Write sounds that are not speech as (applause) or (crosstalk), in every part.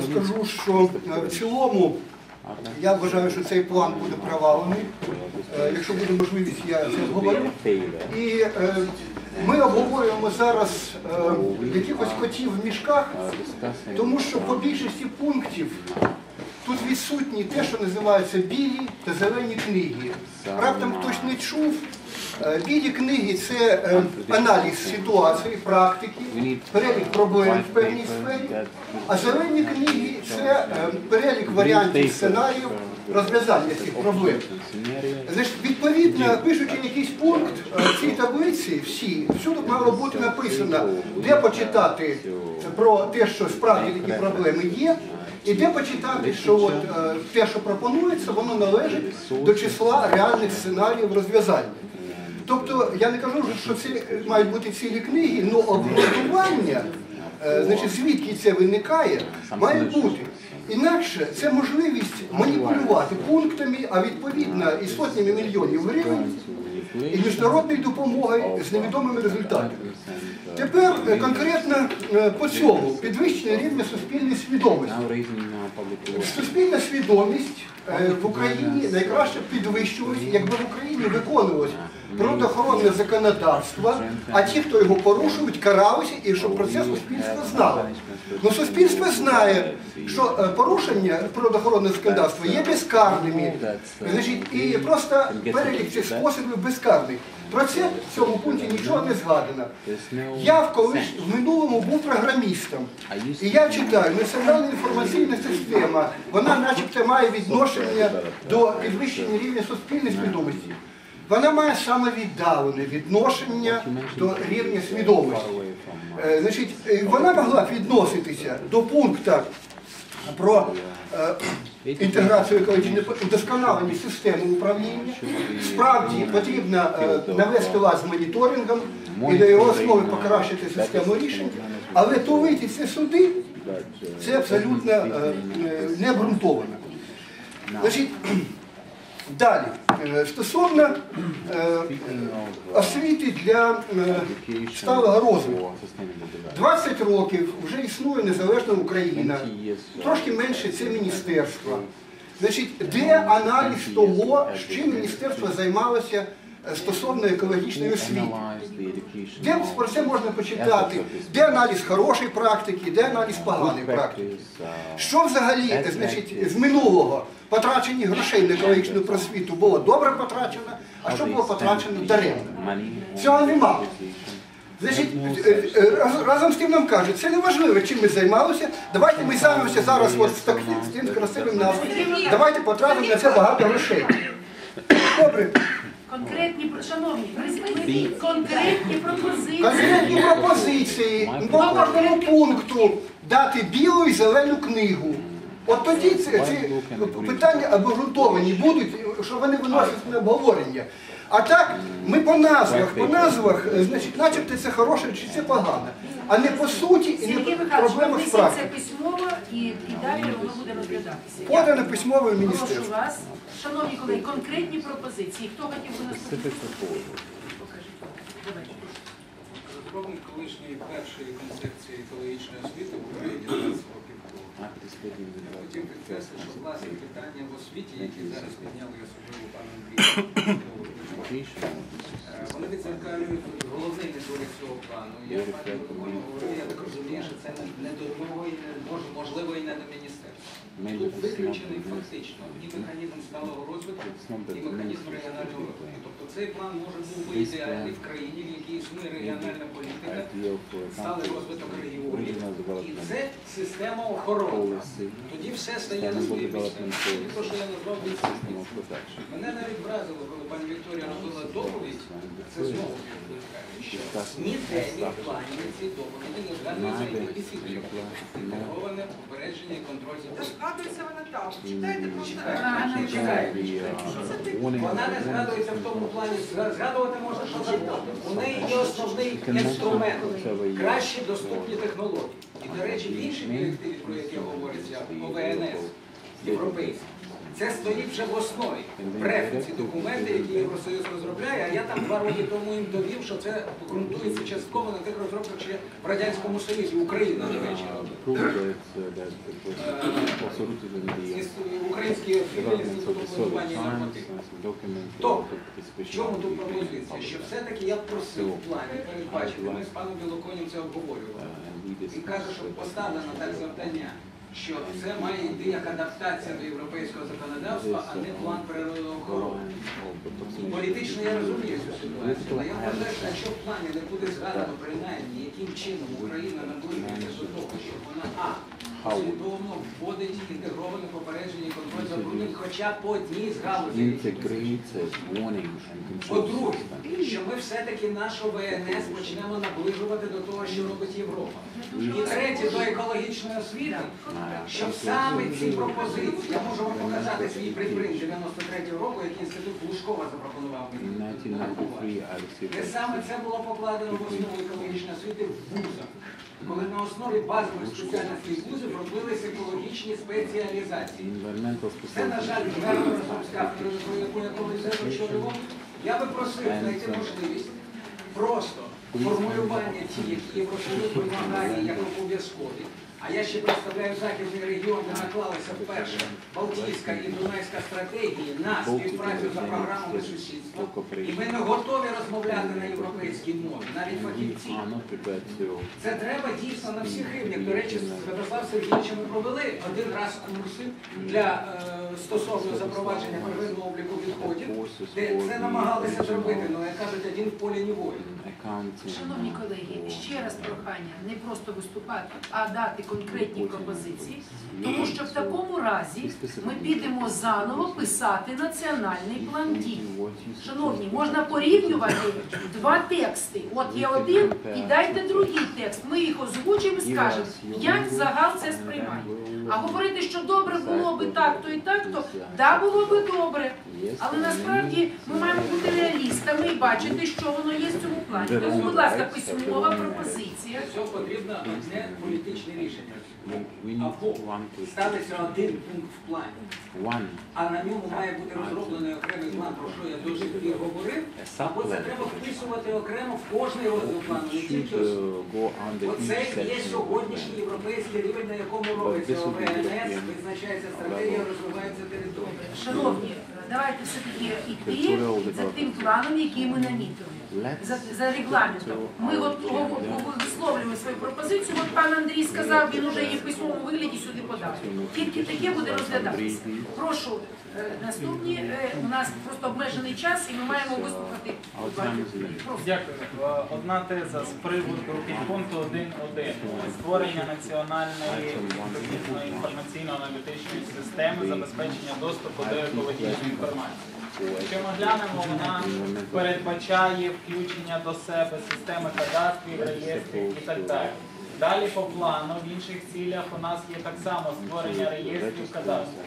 скажу, що е, в цілому я вважаю, що цей план буде провалений. Е, Якщо буде можливість, я це обговорю. І е, ми обговорюємо зараз якихось котів в мішках, тому що по більшості пунктів тут відсутні те, що називаються білі та зелені книги. Раптом хтось не чув. е, Білі книги це е, аналіз ситуації, практики, перелік проблем в певній сфері, а зелені книги це е, перелік варіантів сценаріїв розв'язання цих проблем. Значить, відповідно, пишучи якийсь пункт в цій таблиці, всі, всюди мало бути написано, де почитати про те, що справді такі проблеми є, і де почитати, що от, е, те, що пропонується, воно належить до числа реальних сценаріїв розв'язання. Тобто я не кажу, що це мають бути цілі книги, але обґрунтування, е, звідки це виникає, має бути. Інакше це можливість маніпулювати пунктами, а відповідно і сотнями мільйонів гривень, і міжнародної допомоги з невідомими результатами. Тепер е, конкретно е, по цьому підвищення рівня суспільної свідомості. Суспільна свідомість е, в Україні найкраще підвищувалась, якби в Україні виконувалось природоохоронне законодавство, а ті, хто його порушують, каралися і щоб про це суспільство знало. Ну суспільство знає, що е, порушення природоохоронного законодавства є безкарними. Значить, і просто перелік цих способів безкарний. Про це в цьому пункті нічого не згадано. Я в колись в минулому був програмістом. І я читаю, національна інформаційна система, вона начебто має відношення до підвищення рівня суспільної свідомості. Вона має саме віддалене відношення до рівня свідомості. Е, Значить, е, вона могла б відноситися до пункту про е, інтеграцію екологічної удосконалення системи управління. Справді потрібно навести лад з моніторингом і на його основі покращити систему рішень, але тулити ці суди це абсолютно е, е, не обґрунтовано. Значить, (clears throat) далі, стосовно е, освіти для е, сталого розвитку. 20 років вже існує незалежна Україна, трошки менше це міністерство. Значить, де аналіз того, з чим міністерство займалося е, стосовно екологічної освіти? Де про це можна почитати? Де аналіз хорошої практики, де аналіз поганої практики? Що взагалі е, значить, з минулого потрачені грошей на екологічну просвіту було добре потрачено, а що було потрачено даремно? Цього нема. Значить, е, е, раз- разом з тим нам кажуть, це не важливо, чим ми займалися. Давайте ми займемося зараз от з тим красивим назвою. Давайте потратимо на це багато грошей. Добре, Конкретні, шановні, приземліть конкретні пропозиції. конкретні пропозиції по кожному пункту дати білу і зелену книгу. От тоді ці, ці питання обґрунтовані будуть, що вони виносять на обговорення. А так, ми по назвах, по назвах, е, значить, начебто це хороше чи це погане, а не по суті і не Сергій по Михайлович, проблемах це письмово і, і далі воно буде розглядатися. Подано письмове в Прошу міністерство. вас, шановні колеги, конкретні пропозиції. Хто хотів би нас Покажіть. Давайте. Розробник колишньої першої концепції екологічної освіти в Україні 20 років тому. Я хотів підкреслити, що власне питання в освіті, які зараз підняли особливо пан Андрій, е, вони відзеркалюють головний недолік цього плану. Я пані Миколі говорив, я так розумію, що це не- до того і можливо і не до міністерства. Тут виключений фактично і механізм сталого розвитку, і механізм регіонального розвитку. Тобто цей план може був би ідеальний в країні, в якій існує регіональна політика, сталий розвиток регіонів. І це система охорони. Тоді все стає на свої місця. Те, що я назвав відсутність. Мене навіть вразило, коли пані Вікторія робила доповідь, це знову що ніде ні в плані, ні в доповіді не згадується ідентифіковане, інтегроване попередження і контроль за Та згадується вона там. Читайте просто. Вона не згадується в тому плані, згадувати можна що завгодно. У неї є основний інструмент. Кращі доступні технології. І, до речі, в іншій директиві, про які говориться ОВНС, європейській, Це стоїть вже в основі. Ці документи, які Євросоюз розробляє, а я там два роки тому їм довів, що це ґрунтується частково на тих розробках ще в Радянському Союзі, Україна, до речі. Іс- Українські філії Інституту планування і норматив. То, в чому тут пропозиція? Що все-таки я просив в плані передбачити, ми з паном Білоконем це обговорювали. Він каже, що поставлено так завдання, що це має йти як адаптація до європейського законодавства, а не план природоохорони. Політично я розумію цю ситуацію, але я вважаю, що якщо в плані не буде згадано принаймні, яким чином Україна наближується до того, що вона а послідовно вводить інтегроване попередження і контроль за брудним хоча б по одній з control По-друге, що ми все-таки нашу ВНС почнемо наближувати до того, що робить Європа. І третє, до екологічної освіти, що саме ці пропозиції, я можу вам показати свій припринт 93-го року, який інститут Лужкова запропонував мені. 1993, I received Де саме це було покладено в основу екологічної освіти? В вузах, коли на основі базових спеціальностей вузів робились екологічні спеціалізації. Це, на жаль, кафедрою, про яку я колись очолював. Я би просив знайти можливість просто формулювання ті, які Євросоюз вимагає як обов'язкові. А я ще представляю західний регіон, де наклалися вперше Балтійська і Дунайська стратегії на співпрацю за програмами сусідства. І ми не готові розмовляти на європейській мові, навіть фахівці. to Це треба дійсно на всіх рівнях. До речі, з Святослав Сергійовичем ми провели один раз курси для е, стосовно запровадження первинного обліку відходів, де це намагалися зробити, але як кажуть, один в полі не воїн. Шановні колеги, ще раз прохання не просто виступати, а дати конкретні пропозиції, тому що в такому разі ми підемо заново писати національний план дій. Шановні, можна порівнювати два тексти. От є один і дайте другий текст. Ми їх озвучимо і скажемо, як загал це сприймає. А говорити, що добре було би так, то і так, то да було би добре. Але насправді ми маємо бути реалістами і бачити, що воно є в цьому плані. Тому, будь ласка, письмова пропозиція. Цього потрібно одне політичне рішення. Need Або ставиться один пункт в плані, а на ньому має бути розроблений окремий план, про що я до сих пір говорив. Або це треба вписувати окремо в кожний розділ плану, не тільки each Оце є сьогоднішній європейський рівень, на якому робиться ОВНС, визначається стратегія, розвивається територія. Шановні, давайте все-таки йти за тим планом, який ми намітили. За, за регламентом. Ми от висловлюємо свою пропозицію. От пан Андрій сказав, він уже її в письмовому вигляді сюди подав. Тільки таке буде розглядатися. Прошу, е, наступні е, у нас просто обмежений час, і ми маємо виступити. Дякую. Е, Одна теза з приводу підпункту 1.1. Створення національної інформаційно-аналітичної системи забезпечення доступу до екологічної інформації. Якщо ми глянемо, вона передбачає включення до себе системи кадастрів, реєстрів і так далі. Далі по плану в інших цілях у нас є так само створення реєстрів кадастрів.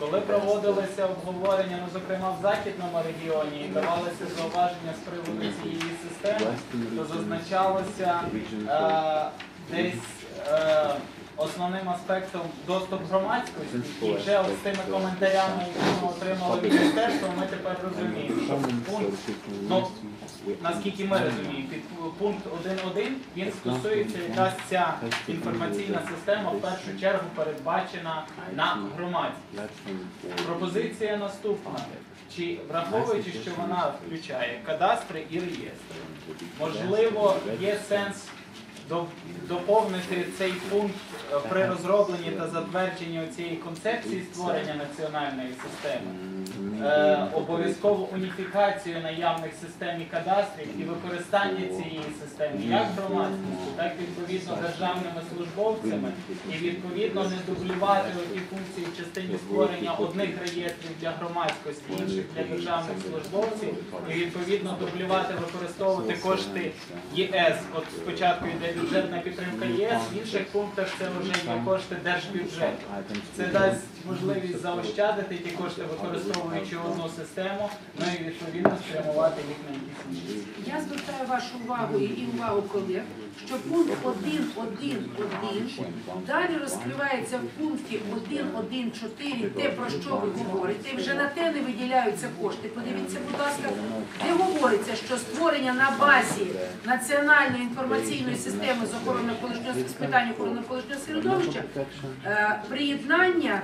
Коли проводилися обговорення, ну зокрема в західному регіоні, і давалися зауваження з приводу цієї системи, то зазначалося е, десь е, основним аспектом доступ громадськості. І вже з тими коментарями, які ми отримали від міністерства, ми тепер розуміємо, що пункт Ну, наскільки ми розуміємо, під пункт 1.1 він стосується якраз ця інформаційна система в першу чергу передбачена на громадськість. Пропозиція наступна. Чи враховуючи, що вона включає кадастри і реєстри, можливо, є сенс доповнити цей пункт е, при розробленні та затвердженні цієї концепції створення національної системи е, обов'язкову уніфікацію наявних систем і кадастрів і використання цієї системи як громадськістю, так і відповідно державними службовцями, і відповідно не дублювати ті функції в частині створення одних реєстрів для громадськості, інших для державних службовців, і відповідно дублювати, використовувати кошти ЄС. От спочатку йде бюджетна підтримка ЄС, в інших пунктах це вже є кошти держбюджету. Це дасть можливість заощадити ті кошти, використовуючи одну систему, ну і відповідно спрямувати їх на якісь. Я звертаю вашу увагу і увагу колег, що пункт 1.1.1 далі розкривається в пункті 1.1.4 те, про що ви говорите, вже на те не виділяються кошти. Подивіться, будь ласка, де говориться, що створення на базі національної інформаційної системи з охорони навколишнього з питань охорони навколишнього середовища е, приєднання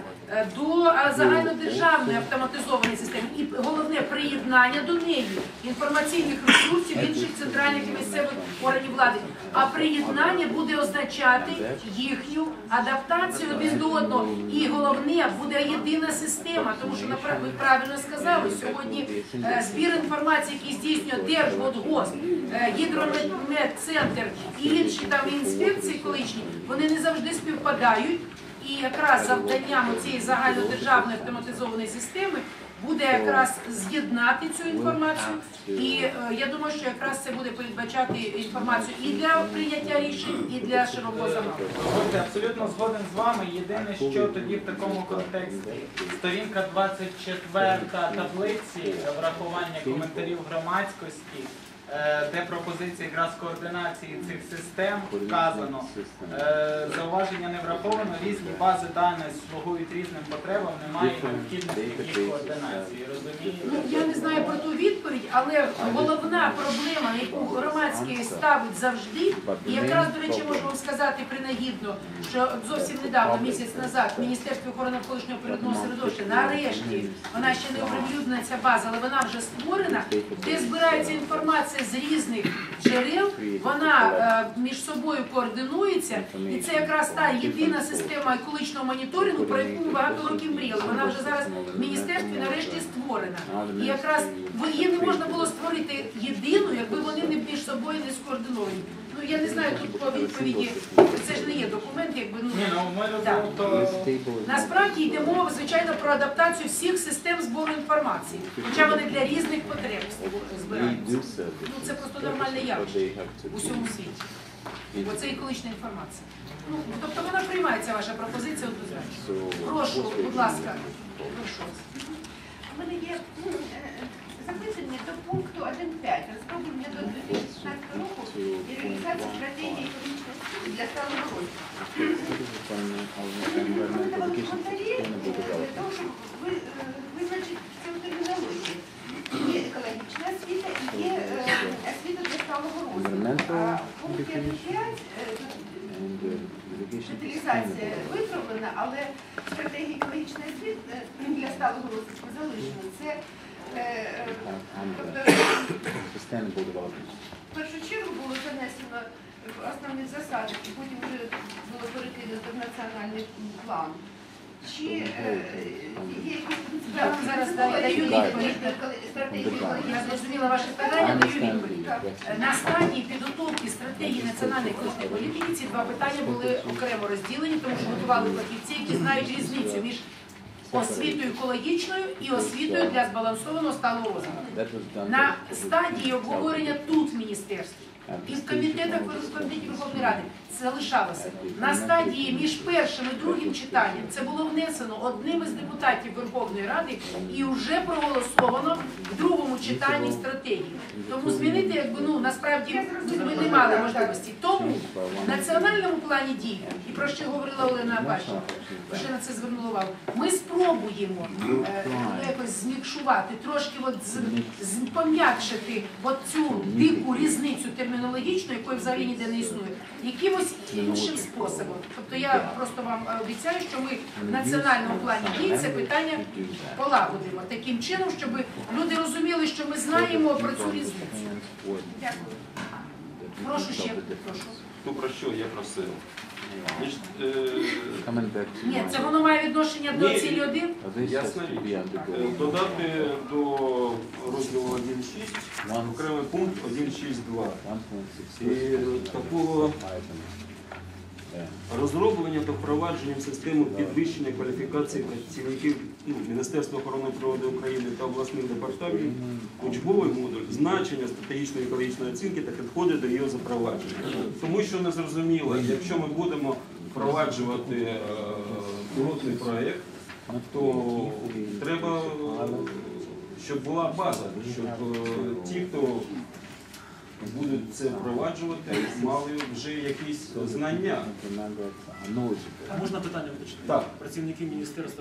до е, загальнодержавної автоматизованої системи і головне приєднання до неї інформаційних ресурсів інших центральних і місцевих органів влади. А приєднання буде означати їхню адаптацію один до одного. І головне буде єдина система, тому що ви правильно сказали сьогодні. е, Збір інформації, який здійснює Держводгосп, е, Гідрометцентр і інші там інспекції колишні, вони не завжди співпадають. І якраз завданням цієї загальнодержавної автоматизованої системи буде якраз з'єднати цю інформацію. І е, я думаю, що якраз це буде передбачати інформацію і для прийняття рішень, і для широкого загалу. Слухайте, абсолютно згоден з вами. Єдине, що тоді в такому контексті сторінка 24 таблиці врахування коментарів громадськості, де пропозиції якраз координації цих систем вказано. Е, Зауваження не враховано, різні бази даних слугують різним потребам, немає необхідності їх координації. Ну, Розумієте? я не знаю про ту відповідь, але головна проблема, яку громадський ставить завжди, і якраз, до речі, можу вам сказати принагідно, що зовсім недавно, місяць назад, Міністерство охорони навколишнього природного середовища, нарешті, вона ще не оприлюднена ця база, але вона вже створена, де збирається інформація з різних джерел, вона е, між собою координується, і це якраз та єдина система екологічного моніторингу, про яку багато років мріяли. Вона вже зараз в міністерстві нарешті створена. І якраз її не можна було створити єдину, якби вони не між собою не скоординовані. Ну я не знаю тут по відповіді. Це ж не є документ, якби ну Ні, ну розуміємо, то насправді йде мова звичайно про адаптацію всіх систем збору інформації, хоча вони для різних потреб збираються. Ну це просто нормальне явище в усьому світі. Бо це екологічна інформація. Ну, тобто вона приймається ваша пропозиція однозначно. Прошу, будь ласка, прошу вас. У мене є м, запитання до пункту 1.5. Розроблення до 2016 року і реалізація стратегії економічної освіти для сталого розвитку. Для того, щоб визначити цю термінологію. Є екологічна освіта і є е, освіта для сталого розвитку. А в пункті 1.5 е, тут Деталізація виправлена, але стратегія екологічної освіти е, для сталого розвитку залишена. Це тобто, в першу чергу було занесено в основні засади, і потім вже було перекинуто в національний план. Чи е, є зараз даю- відповідь. Я зрозуміла ваше питання, даю відповідь. На стадії підготовки стратегії національної екологічної політики ці два питання були окремо розділені, тому що готували фахівці, які знають різницю між освітою екологічною і освітою для збалансованого сталого розвитку. На стадії обговорення тут в міністерстві і в комітетах комітеті Верховної Ради залишалося. На стадії між першим і другим читанням це було внесено одним із депутатів Верховної Ради і вже проголосовано в другому читанні стратегії. Тому змінити, якби ну насправді ми не мали можливості. Тому в національному плані дій, і про що говорила Олена Баченко, вже на це звернула увагу. Ми спробуємо е, ну, якось змікшувати, трошки от з, з пом'якшити цю дику різницю термінологічну, якої взагалі ніде не існує, якимось іншим способом. Тобто я просто вам обіцяю, що ми в національному плані дій це питання полагодимо таким чином, щоб люди розуміли, що ми знаємо про цю різницю. Дякую. Прошу ще, прошу. Ту про що я просив? Значить, е, Ні, це воно має відношення до Ні. цілі один. Oh, this has Ясна річ. Е, Додати до розділу 1.6 One- окремий пункт 1.6.2. 1.6 І такого. Розроблення та впровадження в систему підвищення кваліфікації працівників ну, Міністерства охорони природи України та обласних департаментів, учбовий модуль, значення стратегічної екологічної оцінки та підходи до її запровадження. Тому що не зрозуміло, якщо ми будемо впроваджувати е, пілотний проєкт, то треба, щоб була база, щоб е, ті, хто будуть це впроваджувати, мали вже якісь знання. А можна питання уточнити? Так. Працівники міністерства